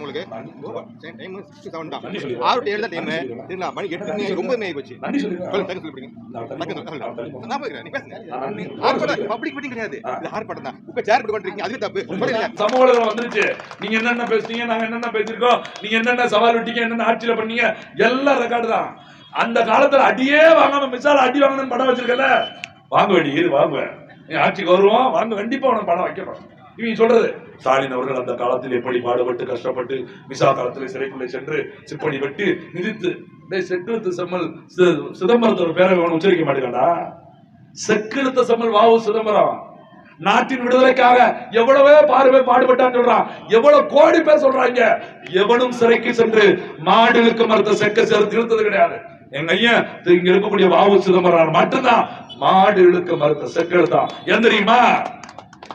உங்களுக்கு? Time six seven தான். ஆறு டு ஏழு தான் டைம். சரிங்களா? மணி எட்டு மணி ரொம்ப மேய் போச்சு. தங்க சொல்லிவிடுங்க நான் போய்க்கிறேன் நீ பேசுங்க. நான் நன்றி. ஆர்ப்பாட்டம் பப்ளிக் மீட்டிங் கிடையாது. இது ஆர்ப்பாட்டம் தான். உங்க சேர் போட்டு கொண்டிருக்கீங்க. அதுவே தப்பு. சமூக வந்துருச்சு. நீங்க என்னென்ன பேசுனீங்க நாங்க என்னென்ன பேசிருக்கோம் நீங்க என்னென்ன சவால் விட்டீங்க என்னென்ன ஆட்சியில பண்ணீங்க எல்லாம் ரெக்கார்டு தான். அந்த காலத்துல அடியே வாங்காம மிசால அடி வாங்கணும்னு படம் வச்சிருக்கல? வாங்க வேண்டி இது வாங்குவேன் ஆட்சிக்கு வருவோம் வாங்க கண்டிப்பா உனக்கு படம் வைக்கணும் இவங்க சொல்றது? ஸ்டாலின் அவர்கள் அந்த காலத்தில் எப்படி பாடுபட்டு கஷ்டப்பட்டு மிசா காலத்தில் சிறைக்குள்ளே சென்று சிப்படி வெட்டி மிதித்து டேய் செம்மல் சி- சிதம்பரத்தோட பேரை இவன் உச்சரிக்க மாட்டேங்காண்டா செக்கிழுத்த செம்மல் வாவு சிதம்பரம். நாட்டின் விடுதலைக்காக எவ்வளவே பார்வை பாடுபட்டான்னு சொல்றான். எவ்வளவு கோடி பேர் சொல்றாங்க. எவனும் சிறைக்கு சென்று மாடுகளுக்கு மறுத்த செக்க சேர்த்து இழுத்தது கிடையாது. எங்க ஐயன் இங்க இருக்கக்கூடிய வாவு சிதம்பரம் மட்டும்தான் மாடு இழுக்க மறுத்த செக்கல் தான் தெரியுமா?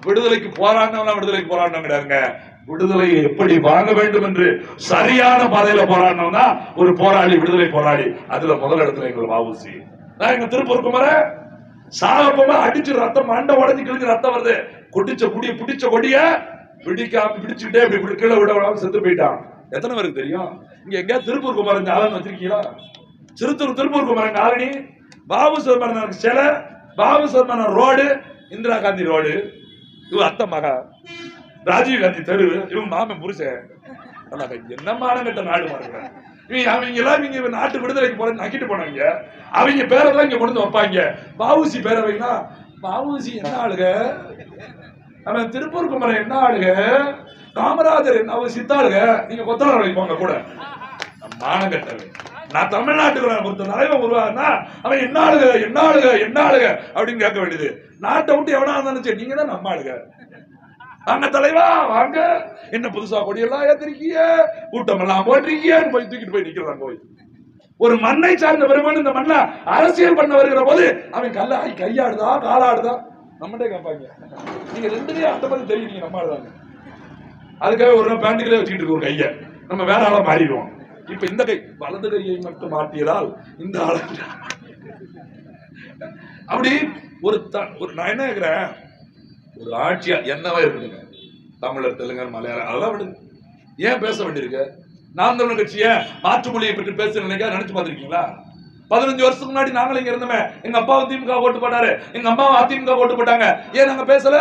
விடுதலைக்கு போராடினவெல்லாம் விடுதலைக்கு போராடினவங்க கிடையாதுங்க. விடுதலையை எப்படி வாங்க வேண்டும் என்று சரியான பாதையில போராடினோம் தான் ஒரு போராளி விடுதலை போராளி. அதுல முதல் இடத்துல எங்களை வாவுசி நான் எங்க திருப்பூர் குமரன் சாகப்பமா அடிச்சு ரத்தம் மண்டை உடஞ்சி கிழிஞ்சு ரத்தம் வருது. குடிச்ச குடிய பிடிச்ச கொடிய பிடிக்காம பிடிச்சுட்டே இப்படி இப்படி கீழே விட விடாம செத்து போயிட்டான். எத்தனை பேருக்கு தெரியும்? இங்க எங்க திருப்பூர் குமரன் ஆளுநர் வச்சிருக்கீங்களா? சிறுத்தூர் திருப்பூர் குமரன் ஆரணி பாபு சிதம்பரம் சிலை பாபு சிதம்பரம் ரோடு இந்திரா காந்தி ரோடு. இவன் அத்த மகா. ராஜீவ் காந்தி தெரு இவன் மாமன் புருஷன். என்ன மானங்கட்ட நாடு மாறுங்க? இவங்க அவங்க எல்லாம் இவங்க நாட்டு விடுதலைக்கு போற நக்கிட்டு போனாங்க. அவங்க பேரெல்லாம் இங்க கொண்டு வந்து வைப்பாங்க. பாவூசி பேரவைனா பாவூசி என்ன ஆளுக? அவன் திருப்பூர் குமரன் என்ன ஆளுக? காமராஜர் என்ன அவர் சித்தாளுக? நீங்க கொத்தனார் போங்க கூட. மானங்கட்டவை நான் தமிழ்நாட்டுக்கு ஒருத்தர் தலைவன் உருவானா அவன் என்ன ஆளுக என்ன ஆளுக என்ன ஆளுக அப்படின்னு கேட்க வேண்டியது. நாட்டை விட்டு எவனா இருந்தாலும் சரி நீங்க தான் நம்ம ஆளுக. வாங்க தலைவா வாங்க. என்ன புதுசா கொடியெல்லாம் ஏத்திருக்கீங்க கூட்டம் எல்லாம் போட்டிருக்கீங்கன்னு போய் தூக்கிட்டு போய் நிக்கிறான் போய் ஒரு மண்ணை சார்ந்த பெருமான் இந்த மண்ணை அரசியல் பண்ண வருகிற போது அவன் கல்ல கையாடுதா காலாடுதா? நம்மகிட்ட கேட்பாங்க. நீங்க ரெண்டுமே அந்த மாதிரி தெரியுறீங்க நம்ம ஆளுதாங்க. அதுக்காக ஒரு நாள் பேண்டுகளே வச்சுக்கிட்டு இருக்கோம் கையை. நம்ம வேற ஆளா மாறிடுவோம். இப்ப இந்த கை வலது கையை மட்டும் மாற்றியதால் இந்த ஆள அப்படி ஒரு ஒரு நான் என்ன கேக்குறேன்? ஒரு ஆட்சியா என்னவா இருக்குதுங்க தமிழர் தெலுங்கர் மலையாளம் அதெல்லாம் விடுங்க ஏன் பேச வேண்டியிருக்கு? நாம் தமிழர் கட்சியை மாற்று மொழியை பற்றி பேச நினைக்க நினைச்சு பார்த்துருக்கீங்களா? பதினஞ்சு வருஷத்துக்கு முன்னாடி நாங்களும் இங்க இருந்தோமே. எங்க அப்பாவும் திமுக ஓட்டு போட்டாரு. எங்க அம்மாவும் அதிமுக ஓட்டு போட்டாங்க. ஏன் நாங்க பேசல?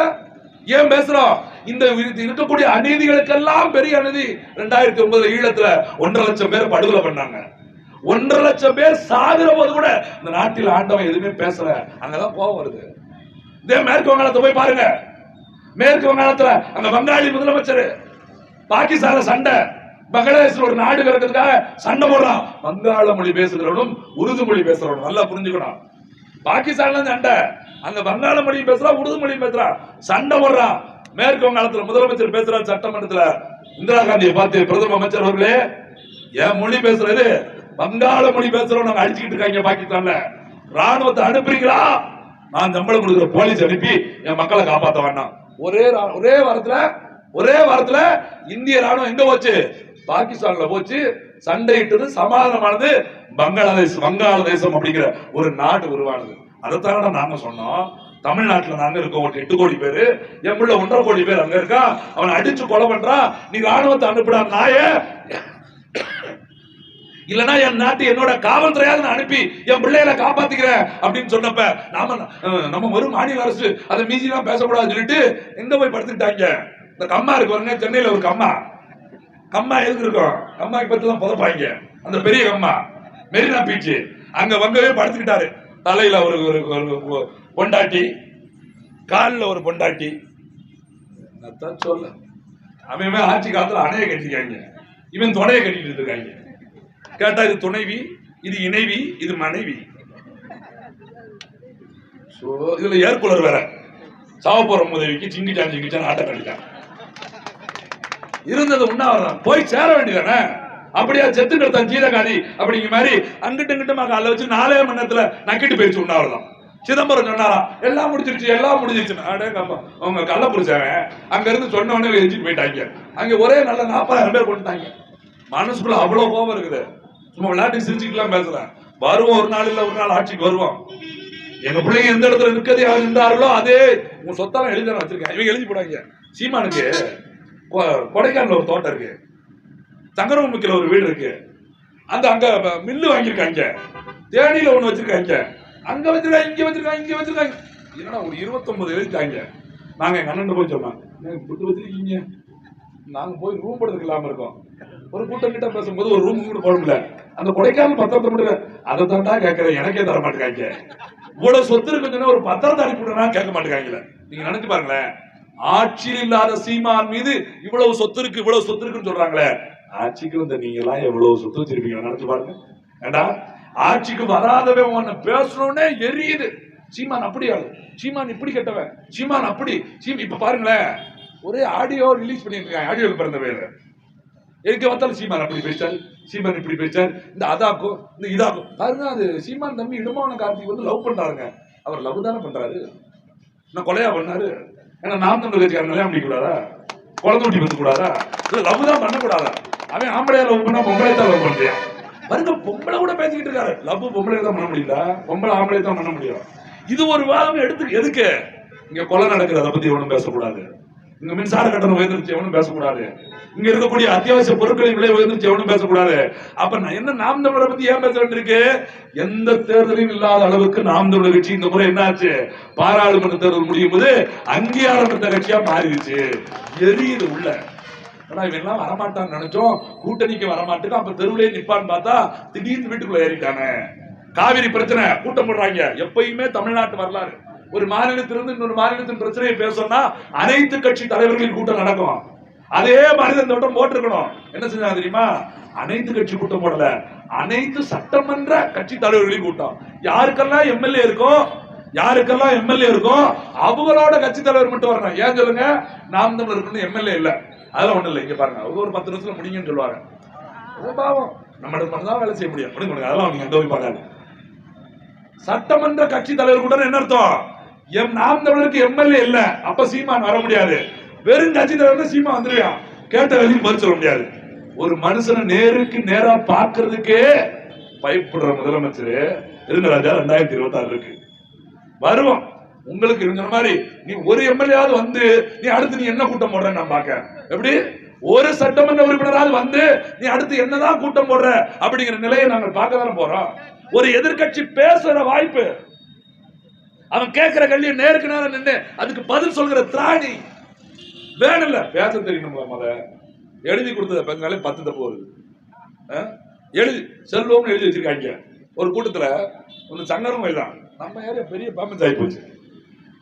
ஏன் பேசுறோம்? இந்த இருக்கக்கூடிய அநீதிகளுக்கெல்லாம் பெரிய அநீதி. ரெண்டாயிரத்தி ஒன்பதுல ஈழத்துல ஒன்றரை லட்சம் பேர் படுகொலை பண்ணாங்க. ஒன்றரை லட்சம் பேர் சாகுற போது கூட இந்த நாட்டில் ஆண்டவன் எதுவுமே பேசல. அங்கதான் கோவம் வருது. இதே மேற்கு வங்காளத்தை போய் பாருங்க. மேற்கு வங்காளத்துல அங்க வங்காளி முதலமைச்சர். பாகிஸ்தான சண்டை. பங்களாதேஷ் ஒரு நாடு கிடக்கிறதுக்காக சண்டை போடுறான். வங்காள மொழி பேசுகிறவனும் உருது மொழி பேசுறவனும் நல்லா புரிஞ்சுக்கணும். பாகிஸ்தான்ல சண்டை. அங்க வங்காள மொழி பேசுறான் உருது மொழி பேசுறான் சண்டை போடுறான் மேற்கு வங்காளத்துல முதலமைச்சர் பேசுறார் சட்டமன்றத்துல. இந்திரா காந்தியை பார்த்து பிரதம அமைச்சர் அவர்களே என் மொழி பேசுறது வங்காள மொழி பேசுறோம் நாங்க அடிச்சுக்கிட்டு இருக்காங்க பாகிஸ்தான்ல. ராணுவத்தை அனுப்புறீங்களா? நான் சம்பளம் கொடுக்குற போலீஸ் அனுப்பி என் மக்களை காப்பாத்த வேண்டாம். ஒரே ஒரே வாரத்துல ஒரே வாரத்துல இந்திய ராணுவம் எங்க போச்சு? பாகிஸ்தான்ல போச்சு. சண்டையிட்டது சமாதானமானது பங்களாதேஷ் வங்காளதேசம் அப்படிங்கிற ஒரு நாடு உருவானது. அதைத்தான நாங்க சொன்னோம். தமிழ்நாட்டுல நாங்க இருக்கோம். ஒரு எட்டு கோடி பேரு. என் பிள்ளை ஒன்றரை கோடி பேர் அங்க இருக்கா? அவனை அடிச்சு கொலை பண்றான் நீ ராணுவத்தை அனுப்பிடா நாய. இல்லனா என் நாட்டு என்னோட காவல்துறையாக நான் அனுப்பி என் பிள்ளைகளை காப்பாத்திக்கிறேன் அப்படின்னு சொன்னப்ப நாம நம்ம வரும் மாநில அரசு அதை மீதிலாம் பேசக்கூடாதுன்னு சொல்லிட்டு எங்க போய் படுத்துக்கிட்டாங்க? இந்த கம்மா இருக்கு பாருங்க சென்னையில ஒரு கம்மா. கம்மா எதுக்கு இருக்கும்? கம்மாக்கு பத்தி எல்லாம் புதப்பாங்க. அந்த பெரிய கம்மா. மெரினா பீச்சு. அங்க வங்கவே படுத்துக்கிட்டாரு. தலையில ஒரு ஒரு ஒரு பொண்டாட்டி காலில் ஒரு பொண்டாட்டி. என்னத்தான் சொல்ல. அவன் ஆட்சி காலத்தில் அணையை கட்டிருக்காங்க. இவன் துணையை கட்டிட்டு இருக்காங்க. கேட்டா இது துணைவி இது இணைவி இது மனைவி. ஸோ இதில் ஏர்கூலர் வேற. சாவப்போற உதவிக்கு சிங்கிச்சான் சிங்கிச்சான் ஆட்டம் கட்டிட்டான். இருந்தது உண்ணாவிரதம். போய் சேர வேண்டியதானே? அப்படியா செத்து கிடத்தான் சீதகாதி அப்படிங்கிற மாதிரி அங்கிட்டு இங்கிட்டுமா காலைல வச்சு நாலே மணி நேரத்தில் நக்கிட்டு போயிடுச்சு உண்ணாவிரதம் சிதம்பரம் சொன்னாராம் எல்லாம் முடிச்சிருச்சு எல்லாம் முடிஞ்சிருச்சு அடேங்கப்பா அவங்க கள்ள புடிச்சவன் அங்க இருந்து சொன்ன உடனே எரிஞ்சிட்டு போயிட்டாங்க. அங்க ஒரே நல்ல நாற்பதாயிரம் பேர் கொண்டுட்டாங்க. மனசுக்குள்ள அவ்வளவு கோபம் இருக்குது. சும்மா விளையாட்டு சிரிச்சுக்கலாம் பேசுறேன் வருவோம் ஒரு நாள் இல்ல ஒரு நாள் ஆட்சிக்கு வருவோம். எங்க பிள்ளைங்க எந்த இடத்துல நிற்கது யார் இருந்தார்களோ அதே உங்க சொத்தெல்லாம் எழுதி வச்சிருக்கேன். இவங்க எழுதி போடாங்க சீமானுக்கு கொ- ஒரு தோட்டம் இருக்கு. சங்கரமுக்கில ஒரு வீடு இருக்கு. அந்த அங்க மில்லு வாங்கியிருக்காங்க தேனியில ஒன்று வச்சிருக்காங்க அங்க வச்சிருக்காங்க இங்க வச்சிருக்காங்க இங்க வச்சிருக்காங்க. என்னடா ஒரு இருபத்தொன்பது எழுதிட்டாங்க நாங்க எங்க அண்ணன் போய் சொன்னாங்க புட்டு வச்சிருக்கீங்க? நாங்க போய் ரூம் போடுறதுக்கு இல்லாம இருக்கோம். ஒரு கூட்டம் கிட்ட பேசும்போது ஒரு ரூம் கூட போட முடியல. அந்த கொடைக்கானல் பத்திரத்தை மட்டும் அதை தாண்டா கேட்கறேன். எனக்கே தர மாட்டேங்காங்க இவ்வளவு சொத்து இருக்குன்னு ஒரு பத்திரத்தை அனுப்பிவிடனா கேட்க மாட்டேங்காங்களே நீங்க நினைச்சு பாருங்களேன். ஆட்சியில் இல்லாத சீமான் மீது இவ்வளவு சொத்து இருக்கு இவ்வளவு சொத்து இருக்குன்னு சொல்றாங்களே. ஆட்சிக்கு வந்த நீங்க எவ்வளவு சொத்து வச்சிருப்பீங்க? நினைச்சு பாருங்க. ஏண்டா? ஆட்சிக்கு வராதவன் உன்னை பேசணும்னே எரியுது. சீமான் அப்படி ஆளு. சீமான் இப்படி கெட்டவன். சீமான் அப்படி. சீம் இப்ப பாருங்களேன். ஒரே ஆடியோ ரிலீஸ் பண்ணிருக்காங்க ஆடியோ பிறந்த பேரு எங்க பார்த்தாலும் சீமான் அப்படி பேசிட்டார். சீமான் இப்படி பேசிட்டார். இந்த அதாக்கும் இந்த இதாக்கும். பாருங்க அது சீமான் தம்பி இடுமான கார்த்திக் வந்து லவ் பண்றாருங்க. அவர் லவ் தானே பண்றாரு. நான் கொலையா பண்ணாரு? ஏன்னா நாம் தமிழ் கட்சிக்காரன் அப்படி கூடாதா? குழந்தை ஊட்டி வந்து கூடாதா? இல்ல லவ் தான் பண்ணக்கூடாதா? அவன் ஆம்பளையா லவ் பண்ணா பொம்பளை தான் லவ் பண்றியா? வருங்க பொம்பளை கூட பேசிக்கிட்டு இருக்காரு. லவ் பொம்பளை தான் பண்ண முடியல. பொம்பளை ஆம்பளை தான் பண்ண முடியும். இது ஒரு வாதம் எடுத்து எதுக்கு? இங்க கொலை நடக்குது அதை பத்தி எவனும் பேசக்கூடாது. இங்க மின்சார கட்டணம் உயர்ந்துருச்சு எவனும் பேசக்கூடாது. இங்க இருக்கக்கூடிய அத்தியாவசிய பொருட்களின் விலை உயர்ந்துருச்சு எவனும் பேசக்கூடாது. அப்ப நான் என்ன நாம் தமிழரை பத்தி ஏன் பேச வேண்டியிருக்கு? எந்த தேர்தலையும் இல்லாத அளவுக்கு நாம் தமிழர் கட்சி இந்த முறை என்னாச்சு? பாராளுமன்ற தேர்தல் முடியும் போது அங்கீகாரம் பெற்ற கட்சியா மாறிடுச்சு. எரியுது உள்ள. ஆனா இவன் எல்லாம் வரமாட்டான்னு நினைச்சோம். கூட்டணிக்கு வரமாட்டேன் அப்ப தெருவிலே நிப்பான்னு பார்த்தா திடீர்னு வீட்டுக்குள்ள ஏறிட்டானே. காவிரி பிரச்சனை கூட்டம் போடுறாங்க. எப்பயுமே தமிழ்நாட்டு வரலாறு. ஒரு மாநிலத்திலிருந்து இன்னொரு மாநிலத்தின் பிரச்சனையை பேசணும்னா அனைத்து கட்சி தலைவர்களின் கூட்டம் நடக்கும். அதே மாதிரி இந்த வட்டம் போட்டிருக்கணும். என்ன செஞ்சாங்க தெரியுமா? அனைத்து கட்சி கூட்டம் போடல. அனைத்து சட்டமன்ற கட்சி தலைவர்களின் கூட்டம். யாருக்கெல்லாம் எம்எல்ஏ இருக்கோ யாருக்கெல்லாம் எம்எல்ஏ இருக்கோ அவங்களோட கட்சி தலைவர் மட்டும் வரணும். ஏன் சொல்லுங்க? நாம் தமிழர் இருக்குன்னு எம்எல்ஏ இல்லை. அதெல்லாம் ஒன்றும் இல்லை. இங்க பாருங்க. அவங்க ஒரு பத்து நிமிஷத்துல முடியும்னு சொல்லுவாங்க. அது பாவம். நம்ம மட்டும்தான் வேலை செய்ய முடியும். முடிஞ்சு கொடுங்க அதெல்லாம் அவங்க எந்த போய் பார்க்காது. சட்டமன்ற கட்சி தலைவர் கூட என்ன அர்த்தம்? எம் நாம் தமிழருக்கு எம்எல்ஏ இல்ல. அப்ப சீமான் வர முடியாது. வெறும் கட்சி தலைவர் சீமா வந்துருவான். கேட்ட வேலையும் பதில் சொல்ல முடியாது. ஒரு மனுஷனை நேருக்கு நேரா பாக்குறதுக்கே பயப்படுற முதலமைச்சர் இருங்க ராஜா ரெண்டாயிரத்தி இருபத்தி ஆறு இருக்கு. வருவோம். உங்களுக்கு இருக்கிற மாதிரி நீ ஒரு எம்எல்ஏயாவது வந்து நீ அடுத்து நீ என்ன கூட்டம் போடுற நான் பார்க்க எப்படி? ஒரு சட்டமன்ற உறுப்பினராவது வந்து நீ அடுத்து என்னதான் கூட்டம் போடுற அப்படிங்கிற நிலையை நாங்கள் பார்க்க தானே போறோம். ஒரு எதிர்க்கட்சி பேசுற வாய்ப்பு அவன் கேட்கிற கல்வி நேருக்கு நேரம் நின்று அதுக்கு பதில் சொல்கிற திராணி வேணும்ல? பேச தெரியணும் முத எழுதி கொடுத்தத பெங்காலே பத்து தப்பு வருது ஆ? எழுதி செல்வம்னு எழுதி வச்சிருக்காங்க. ஒரு கூட்டத்தில் ஒரு சங்கரம் தான் நம்ம ஏரியா பெரிய பேமஸ் ஆகி போச்சு.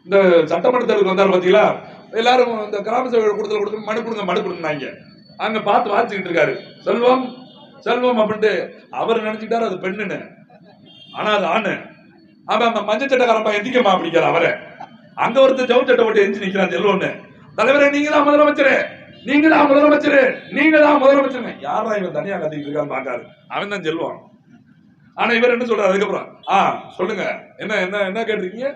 இந்த சட்டமன்ற தேர்தலுக்கு வந்தாரு பார்த்தீங்களா எல்லாரும் இந்த கிராம சபை கொடுத்து கொடுத்து மனு கொடுங்க மனு கொடுங்க அங்க பார்த்து வாசிக்கிட்டு இருக்காரு. செல்வம் செல்வம் அப்படின்ட்டு அவர் நினைச்சுட்டாரு அது பெண்ணுன்னு. ஆனா அது ஆணு. அவன் அந்த மஞ்சள் சட்டக்காரப்பா எந்திக்கமா அப்படிங்கிற அவரை. அங்க ஒருத்தர் ஜவு சட்டை போட்டு எஞ்சி நிக்கிறான் செல்வம்னு. தலைவரே நீங்க தான் முதலமைச்சர். நீங்க தான் முதலமைச்சர். நீங்க தான் முதலமைச்சர். யாரா இவன் தனியா கத்திக்கிட்டு இருக்கான்னு பாக்காரு அவன் தான் செல்வம். ஆனா இவர் என்ன சொல்றாரு? அதுக்கப்புறம் ஆ சொல்லுங்க. என்ன என்ன என்ன கேட்டிருக்கீங்க?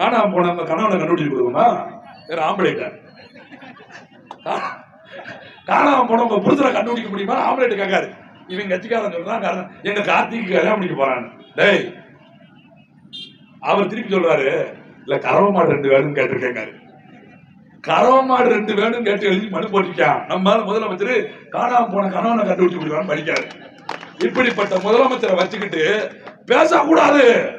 காணாம போன அந்த கணவனை கண்டுபிடிச்சு கொடுக்குமா வேற ஆம்பளைட்ட கா- காணாம போன உங்க புருஷனை கண்டுபிடிக்க முடியுமா? ஆம்பளைட்ட கேட்காரு. இவன் கட்சிக்காரன் சொல்றான் காரணம் எங்க கார்த்திக்கு கல்யாணம் முடிக்க போறான்னு. டேய் அவர் திருப்பி சொல்றாரு இல்ல கறவை மாடு ரெண்டு வேணும்னு கேட்டிருக்கேங்காரு. கறவை மாடு ரெண்டு வேணும் கேட்டு எழுதி மனு போட்டிருக்கான். நம்ம முதலமைச்சர் காணாம போன கணவனை கண்டுபிடிச்சு கொடுக்குறான்னு படிக்காரு. இப்படிப்பட்ட முதலமைச்சரை வச்சுக்கிட்டு பேசக்கூடாது.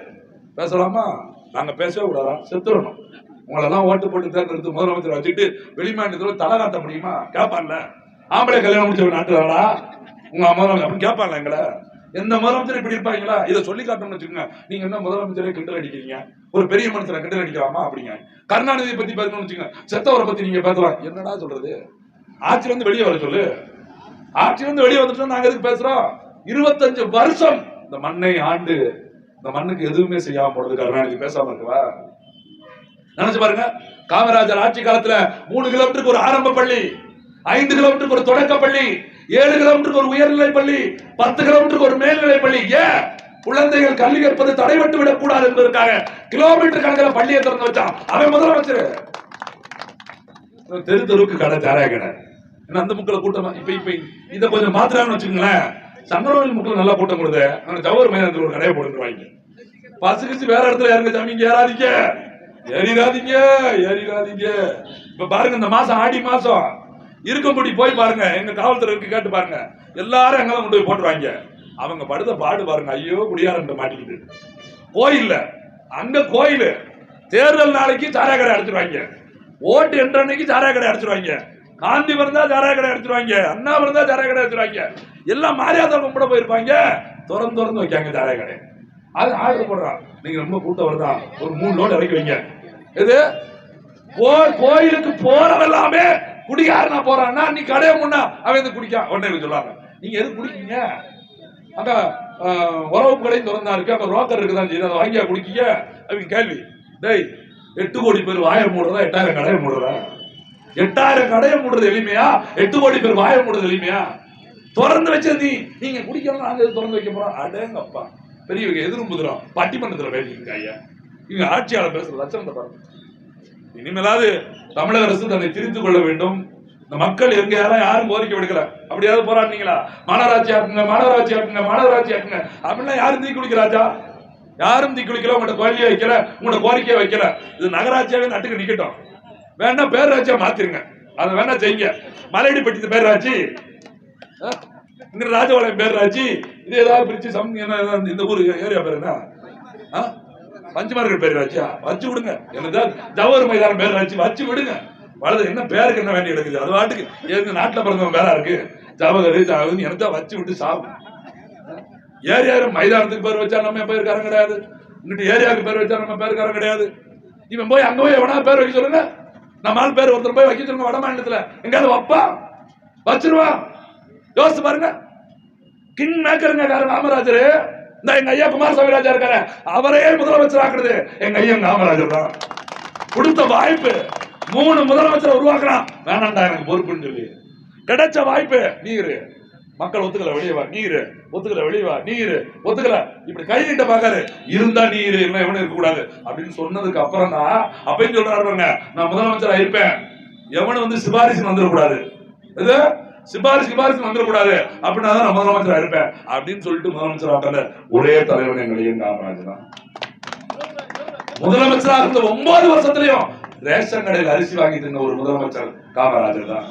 பேசலாமா? நாங்கள் பேசவே கூடாதா? செத்துடணும் உங்களெல்லாம் ஓட்டு போட்டு தேர்ந்தெடுத்து முதலமைச்சரை வச்சுட்டு வெளிமாநிலத்தில் தலை காட்ட முடியுமா? கேட்பான்ல ஆம்பளை கல்யாணம் முடிச்ச நாட்டுறாடா உங்க முதலமைச்சர் அப்படின்னு கேட்பான்ல எங்களை. எந்த முதலமைச்சர் இப்படி இருப்பாங்களா? இதை சொல்லி காட்டணும்னு வச்சுக்கோங்க. நீங்க என்ன முதலமைச்சரே கிண்டல் அடிக்கிறீங்க? ஒரு பெரிய மனுஷனை கிண்டல் அடிக்கலாமா அப்படிங்க. கருணாநிதியை பத்தி பேசணும்னு வச்சுக்கோங்க. செத்தவரை பத்தி நீங்க பேசலாம். என்னடா சொல்றது? ஆட்சியில இருந்து வெளியே வர சொல்லு. ஆட்சியில இருந்து வெளியே வந்துட்டோம் நாங்க எதுக்கு பேசுறோம்? இருபத்தஞ்சு வருஷம் இந்த மண்ணை ஆண்டு இந்த மண்ணுக்கு எதுவுமே செய்யாம போனது கருணாநிதி பேசாம இருக்கவா? நினைச்சு பாருங்க. காமராஜர் ஆட்சி காலத்துல மூணு கிலோமீட்டருக்கு ஒரு ஆரம்ப பள்ளி ஐந்து கிலோமீட்டருக்கு ஒரு தொடக்க பள்ளி ஏழு கிலோமீட்டருக்கு ஒரு உயர்நிலை பள்ளி பத்து கிலோமீட்டருக்கு ஒரு மேல்நிலை பள்ளி. ஏன்? குழந்தைகள் கல்வி கற்பது தடைபட்டு விடக் கூடாது என்பதற்காக கிலோமீட்டர் கணக்கில் பள்ளியை திறந்து வச்சான். அவன் முதலமைச்சர். தெரு தெருவுக்கு கடை சாராய கடை. அந்த முக்கில் கூட்டம்? இப்ப இப்ப இதை கொஞ்சம் மாத்திரான்னு வச்சுக்கோங்களேன். சங்கரவழி மக்கள் நல்லா கூட்டம் கொடுத்த ஆனா ஜவஹர் மைதானத்தில் ஒரு கடையை போட்டுருவாங்க. பசு கிச்சு வேற இடத்துல யாருங்க சாமி ஏறாதீங்க. ஏறிடாதீங்க ஏறிடாதீங்க. இப்ப பாருங்க இந்த மாசம் ஆடி மாசம். இருக்கம்படி போய் பாருங்க எங்க காவல்துறைக்கு கேட்டு பாருங்க. எல்லாரும் அங்கதான் கொண்டு போய் போட்டுருவாங்க. அவங்க படுத்த பாடு பாருங்க ஐயோ குடியாரன் மாட்டிக்கிட்டு கோயில்ல அங்க கோயில். தேர்தல் நாளைக்கு சாராய கடை அடைச்சிருவாங்க. ஓட்டு என்ற அன்னைக்கு சாராய கடை அடைச்சிருவாங்க. காந்தி பிறந்தா சாராய கடை எடுத்துருவாங்க அண்ணா பிறந்தா ஜாராய கடை எடுத்துருவாங்க. எல்லாம் மாரியாதை கும்பிட போயிருப்பாங்க. திறந்து திறந்து வைக்காங்க சாராய கடை அது ஆர்டர் போடுறான். நீங்க ரொம்ப கூட்டம் வருதா? ஒரு மூணு லோடு இறக்கி வைங்க. இது கோ- கோயிலுக்கு போறவெல்லாமே குடிகாரனா போறான்னா நீ கடையை முன்னா அவன் வந்து குடிக்கா உடனே சொல்லாங்க சொல்லுவாங்க. நீங்க எது குடிக்கீங்க? அங்க உறவு கடையும் திறந்தா இருக்கு. அங்க ரோக்கர் இருக்குதான் செய்யுது. அதை வாங்கியா குடிக்கீங்க? அவங்க கேள்வி. டேய் எட்டு கோடி பேர் வாயை மூடுறதா எட்டாயிரம் கடையை மூடுறதா? எட்டாயிரம் கடையை மூடுறது எளிமையா? எட்டு கோடி பேர் வாய மூடுறது எளிமையா? திறந்து வச்ச நீ. நீங்க குடிக்கலாம் நாங்க திறந்து வைக்க போறோம்? அடேங்கப்பா. பெரியவங்க எதிரும் புதிரும் பட்டிமன்றத்துல பேசிக்கிங்க ஐயா. இங்க ஆட்சியாளர் பேசுற லட்சணத்தை பாருங்க. இனிமேலாவது தமிழக அரசு தன்னை திருத்திக் கொள்ள வேண்டும். இந்த மக்கள் எங்க யாரும் யாரும் கோரிக்கை விடுக்கல. அப்படியாவது போராடினீங்களா? மாநகராட்சி ஆக்குங்க மாநகராட்சி ஆக்குங்க மாநகராட்சி ஆக்குங்க. அப்படின்னா யாரும் தீ குளிக்கிறாச்சா யாரும் தீ குளிக்கல உங்கள்ட்ட கோயிலையே வைக்கல உங்களோட கோரிக்கையை வைக்கல. இது நகராட்சியாவே நட்டுக்கு நிக்கட்டும். வேணா பேரூராட்சியா மாத்திருங்க. அதை வேணா செய்யுங்க. மலையடிப்பட்டி பேரூராட்சி ஆ? ராஜபாளையம் பேரூராட்சி இது ஏதாவது பிரிச்சு சம் என்ன ஏதாவது இந்த ஊரு ஏரியா பேர் என்ன? ஆ? பஞ்சமார்கள் பேரூராட்சியா வச்சு விடுங்க. என்னதான் ஜவஹர் மைதானம் பேரூராட்சி வச்சு விடுங்க. வலது என்ன பேருக்கு என்ன வேண்டி எடுக்குது அது வாட்டுக்கு. எங்க நாட்டில் பிறந்தவங்க பேரா இருக்கு. ஜவஹர் ஜவஹர் வச்சு விட்டு சாப்பிடும் ஏரியாரு மைதானத்துக்கு பேர் வச்சா நம்ம பேருக்காரன் கிடையாது. இங்கிட்டு ஏரியாவுக்கு பேர் வச்சா நம்ம பேருக்காரன் கிடையாது. இவன் போய் அங்க போய் எவனா பேர் வைக்க சொல்லுங்க? நம்ம பேர் ஒருத்தர் போய் வைக்க சொல்லுங்க வட மாநிலத்துல. எங்காவது வைப்பா? வச்சிருவா? யோசிச்சு பாருங்க. கிங் மேக்கருங்க யாரு? காமராஜர் இந்த எங்க ஐயா குமாரசாமி ராஜா இருக்காரு. அவரே முதலமைச்சர் ஆக்குறது. எங்க ஐயா காமராஜர் தான். கொடுத்த வாய்ப்பு மூணு முதலமைச்சர் உருவாக்குறான் வேணாண்டா எனக்கு பொறுப்புன்னு சொல்லி. கிடைச்ச வாய்ப்பு நீரு. மக்கள் ஒத்துக்கல வெளியே வா நீரு. ஒத்துக்கல வெளியே வா நீரு. ஒத்துக்கல. இப்படி கை நீட்ட பாக்காரு இருந்தா நீரு இல்ல எவனும் இருக்க கூடாது. அப்படின்னு சொன்னதுக்கு அப்புறம் தான் அப்பயும் சொல்றாரு பாருங்க நான் முதலமைச்சரா இருப்பேன். எவனும் வந்து சிபாரிசு வந்துடக்கூடாது இது சிபாரிசு சிபாரிசு வந்துடக்கூடாது அப்படின்னா தான் நான் முதலமைச்சரா இருப்பேன். அப்படின்னு சொல்லிட்டு முதலமைச்சர் ஆக்கல ஒரே தலைவன் எங்களையும் காமராஜ் தான். முதலமைச்சரா இருந்த ஒன்பது வருஷத்துலயும் ரேஷன் கடையில் அரிசி வாங்கிட்டு இருந்த ஒரு முதலமைச்சர் காமராஜர் தான்.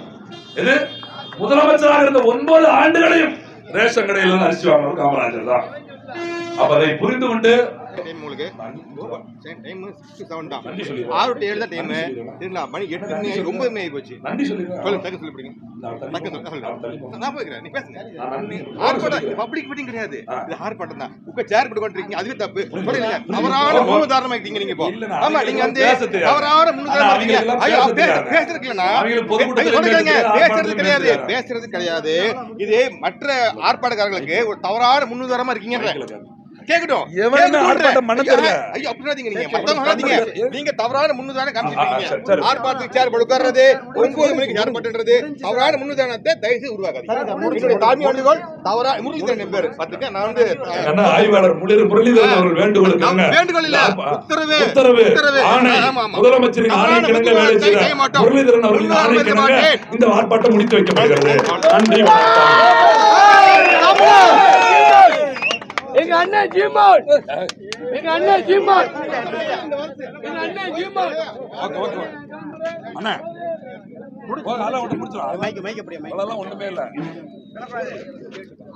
எது? முதலமைச்சராக இருந்த ஒன்பது ஆண்டுகளையும் ரேஷன் கடையில இருந்து அரிசி வாங்கினவர் காமராஜர் தான். அப்ப அதை புரிந்து கொண்டு டைம் உங்களுக்கு டைம் சிக்ஸ் செவன் தான். ஆறு டு ஏழு தான் டைம். சரிங்களா? மணி எட்டு மணி ஒன்பது மணி ஆகி போச்சு. சொல்லுங்க டக்கு சொல்லி பிடிங்க. டக்கு போறேன். சொல்லு நான் போய்க்கிறேன் நீ பேசுங்க. ஆர்ப்பாட்டம் பப்ளிக் மீட்டிங் கிடையாது. இது ஆர்ப்பாட்டம் தான். உங்க சேர் போட்டு இருக்கீங்க அதுவே தப்பு. புரியுது. தவறான ஆமா. முன்னுதாரணமா இருக்கீங்க நீங்க இப்போ. ஆமா நீங்க வந்து. தவறான ஆனா முன்னுதாரணமா இருக்கீங்க ஐயோ. பேசுறது இல்லைன்னா சொல்லுங்க, பேசுறது கிடையாது. பேசுறது. பேசுறது கிடையாது. இது மற்ற ஆர்ப்பாட்டக்காரர்களுக்கு ஒரு தவறான முன்னுதாரணமா இருக்கீங்க கேக்கட்டும். ஆர்ப்பாட்டம் பண்ண தெரியல. ஐயோ சொல்லாதீங்க நீங்க மத்தவங்க சொல்லாதீங்க நீங்க தவறான முன்னுதாரணம் சரி. ஆர்ப்பாட்டத்துக்கு சேர் கொடுக்கறது ஒன்பது மணிக்கு சேர் பட்டுன்றது தவறான முன்னுதாரணத்தை தயவு உருவாக்காதீங்க என்னுடைய வேண்டுகோள் தவறா முரளிதரன் என் பேரு பாத்துக்க நான் வந்து ஆய்வாளர் முரளிதரன் அவர்கள் என்ன? வேண்டுகோள் இல்ல. உத்தரவு. உத்தரவு உத்தரவு. ஆணை. முதலமைச்சரின் ஆணை வேலை செய்ய. முரளிதரன் அவர்களின் ஆணை. இந்த ஆர்ப்பாட்டம் முடித்து வைக்கப்படுகிறது நன்றி வணக்கம் அண்ணன் ஜீமான் எங்க அண்ணன் ஜீமான் எங்க அண்ணன் ஜீமான் அண்ணா போக, அதெல்லாம் ஒண்ணும் முடிச்சிடும். அதெல்லாம் ஒண்ணுமே இல்ல.